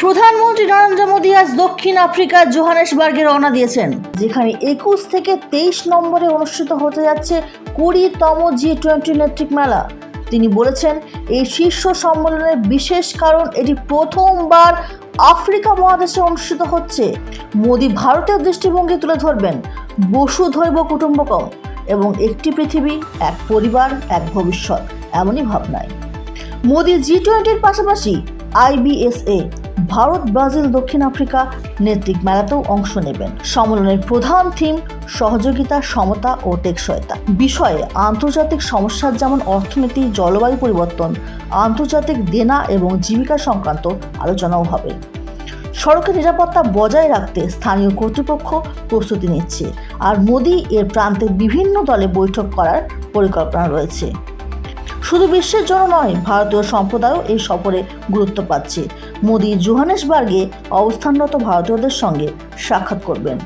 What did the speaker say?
প্রধানমন্ত্রী নরেন্দ্র মোদী আজ দক্ষিণ আফ্রিকার জোহানেসবার্গে রওনা দিয়েছেন, যেখানে একুশ থেকে তেইশ নম্বরে অনুষ্ঠিত হতে যাচ্ছে কুড়িতম জি টোয়েন্টি নেতৃত্ব মেলা তিনি বলেছেন, এই শীর্ষ সম্মেলনের বিশেষ কারণ এটি প্রথমবার আফ্রিকা মহাদেশে অনুষ্ঠিত হচ্ছে। মোদী ভারতের দৃষ্টিভঙ্গি তুলে ধরবেন বসুধৈব কুটুম্বকম এবং একটি পৃথিবী, এক পরিবার, এক ভবিষ্যৎ, এমনই ভাবনায়। মোদি জি টোয়েন্টির পাশাপাশি আইবিএসএ, ভারত, ব্রাজিল, দক্ষিণ আফ্রিকা নেতৃত্ব মেলাতেও অংশ নেবেন। সম্মেলনের প্রধান থিম, সহযোগিতা, সমতা ও টেকসয়তা বিষয়ে আন্তর্জাতিক সমস্যার যেমন অর্থনীতি, জলবায়ু পরিবর্তন, আন্তর্জাতিক দেনা এবং জীবিকা সংক্রান্ত আলোচনাও হবে। সড়কের নিরাপত্তা বজায় রাখতে স্থানীয় কর্তৃপক্ষ প্রস্তুতি নিচ্ছে। আর মোদি এর প্রান্তে বিভিন্ন দলে বৈঠক করার পরিকল্পনা রয়েছে। শুধু বিশ্বের জন্য নয়, ভারতীয় সম্প্রদায়ও এই সফরে গুরুত্ব পাচ্ছে। মোদি জোহানেসবার্গে অবস্থানরত ভারতীয়দের সঙ্গে সাক্ষাৎ করবেন।